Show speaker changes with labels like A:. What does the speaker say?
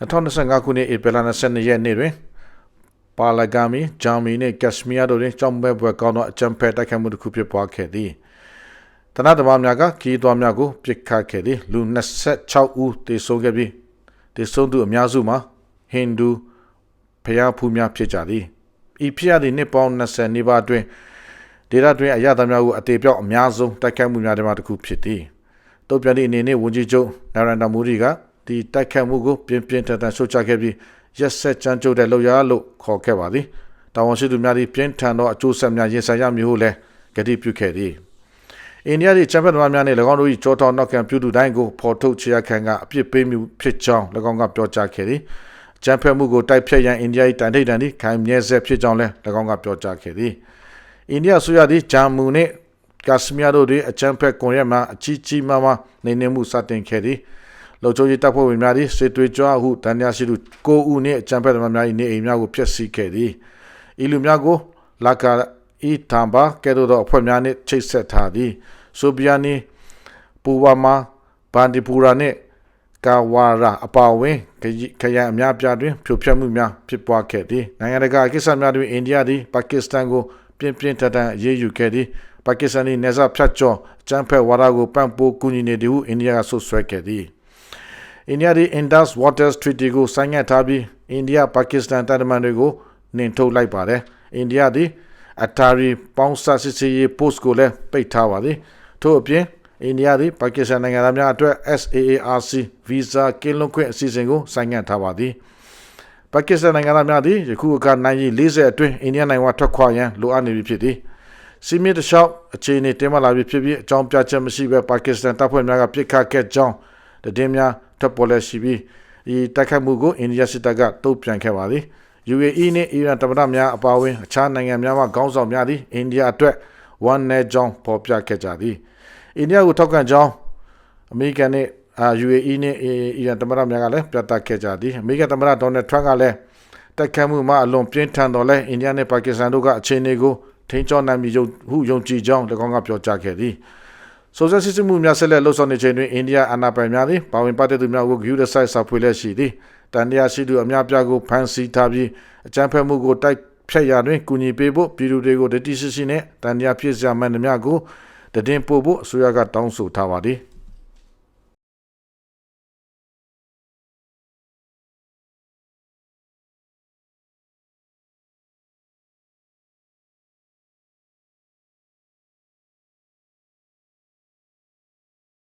A: 2025ခုနှစ်ဧပြီလ22ရက်နေ့တွင်ပါလာဂါမီဂျာမီနှင့်ကက်ရှမီးယားတို့တွင်ကြောင်းပွဲပွဲကောင်းသောအကြံဖက်တိုက်ခိုက်မှုတစ်ခုဖြစ်ပွားခဲ့သည်တနတ်သမားများကခီးသွွားများကိုပစ်ခတ်ခဲ့သည်လူ26ဦးတေဆုံးခဲ့ပြီးတေဆုံးသူအများစုမှာဟိန္ဒူဖျားဖူးများဖြစ်ကြသည်ဤဖြစ်ရသည့်နှစ်ပေါင်း20နီးပါးအတွင်းဒေသတွင်အရသာများကိုအသေးပြောက်အများဆုံးတိုက်ခိုက်မှုများထဲမှတစ်ခုဖြစ်သည်တုတ်ပြန်သည့်အနေနဲ့ဝန်ကြီးချုပ်နာရန်ဒါမူရီက ဒီတိုက်ခိုက်မှုကိုပြင်းပြင်းထန်ထန်ရှုတ်ချခဲ့ပြီးရက်ဆက်ကြမ်းကြုတ်တဲ့လောက်ရလို့ခေါ်ခဲ့ပါသည်တာဝန်ရှိသူများသည်ပြင်းထန်သောအကျိုးဆက်များရင်ဆိုင်ရမည်ဟုလည်းကတိပြုခဲ့သည်အိန္ဒိယ၏ချမ်ပီယံသမားများနှင့်၎င်းတို့၏ကြောထောင်နောက်ခံပြုသူတိုင်းကိုဖော်ထုတ်ချေရခံကအပြစ်ပေးမှုဖြစ်ကြောင်း၎င်းကပြောကြားခဲ့သည်အကြမ်းဖက်မှုကိုတိုက်ဖျက်ရန်အိန္ဒိယ၏တန်ထိပ်တန်သည့်ခိုင်မြဲဆဲဖြစ်ကြောင်းလည်း၎င်းကပြောကြားခဲ့သည်အိန္ဒိယဆိုရသည့်ဂျာမူနှင့်ကက်ရှမီးယားတို့တွင်အကြမ်းဖက်ကွန်ရက်မှအကြီးကြီးမားမားနေနေမှုစတင်ခဲ့သည် လုံခြုံရေးတပ်ဖွဲ့ဝင်များသည်စစ်သွေးကြွဟုတန်တရားရှိသူ9ဦးနှင့်အကြမ်းဖက်သမားများ၏နေအိမ်များကိုဖျက်ဆီးခဲ့သည်ဤလူများကိုလာကာဤတမ်ဘာကဲ့သို့သောအဖွဲ့များနှင့်ချိတ်ဆက်ထားသည်ဆိုဗီယနီပူဝါမာဘန်ဒီပူရာနှင့်ကာဝါရာအပါအဝင်ခရန်အများပြားတွင်ဖြိုဖျက်မှုများဖြစ်ပွားခဲ့သည်နိုင်ငံတကာကိစ္စများတွင်အိန္ဒိယသည်ပါကစ္စတန်ကိုပြင်းပြင်းထန်ထန်အရေးယူခဲ့သည်ပါကစ္စတန်၏နေစာဖြတ်ကျော်အကြမ်းဖက်ဝါဒကိုပံ့ပိုးကူညီနေသည်ဟုအိန္ဒိယကဆွဆွဲခဲ့သည် အိန္ဒိယသည် Indus Waters Treaty ကိုဆိုင်းငံ့ထားပြီးအိန္ဒိယပါကစ္စတန်တပ်မန်တွေကိုနှင်ထုတ်လိုက်ပါတယ်အိန္ဒိယသည်အတာရီပေါင်းဆက်စစ်ရေး post ကိုလည်းပိတ်ထားပါသည်ထို့အပြင်အိန္ဒိယသည်ပါကစ္စတန်နိုင်ငံသားများအတွက် SAARC visa ကင်းလွတ်ခွင့်အစီအစဉ်ကိုဆိုင်းငံ့ထားပါသည်ပါကစ္စတန်နိုင်ငံသားများသည်ယခုအခါနိုင်ရီ40အတွင်းအိန္ဒိယနိုင်ငံထွက်ခွာရန်လိုအပ်နေပြီဖြစ်သည်စီမီတလျှောက်အခြေအနေတင်းမာလာပြီဖြစ်ပြီးအကြောင်းပြချက်မရှိဘဲပါကစ္စတန်တပ်ဖွဲ့များကပြစ်ခတ်ခဲ့ကြောင်းတည်င်းများ ထွက်ပေါ်လက်ရှိပြီးဒီတိုက်ခိုက်မှုကိုအိန္ဒိယစစ်တပ်ကတုံ့ပြန်ခဲ့ပါသည် UAE နဲ့အီရန်တမန်တော်များအပါအဝင်အခြားနိုင်ငံများမှခေါင်းဆောင်များသည်အိန္ဒိယအတွက်ဝန်내ကြောင်းပေါ်ပြခဲ့ကြသည်အိန္ဒိယကိုထောက်ခံကြောင်းအမေရိကန်နဲ့အာ UAE နဲ့အီရန်တမန်တော်များကလည်းပြသခဲ့ကြသည်အမေရိကန်တမန်တော်ဒေါ်နယ်ထရန့်ကလည်းတိုက်ခိုက်မှုမှာအလွန်ပြင်းထန်တော်လဲအိန္ဒိယနဲ့ပါကစ္စတန်တို့ကအခြေအနေကိုထိန်းချုပ်နိုင်ပြီဟုယုံကြည်ကြောင်း၎င်းကပြောကြားခဲ့သည် ဆိုဆယ်စစ်စစ်မှုများဆက်လက်လှုပ်ဆောင်နေချိန်တွင်အိန္ဒိယအာဏာပိုင်များသည်ပါဝင်ပတ်သက်သူများကိုဂရုတစိုက်စာဖွေလက်ရှိသည်တန်တရားရှိသူအများပြားကိုဖမ်းဆီးထားပြီးအကြမ်းဖက်မှုကိုတိုက်ဖျက်ရာတွင်ကူညီပေးဖို့ပြည်သူတွေကိုတတိရှိရှိနဲ့တန်တရားဖြစ်စရာမှန်သမျှကိုတည်င်းပို့ဖို့အစိုးရကတောင်းဆိုထားပါသည်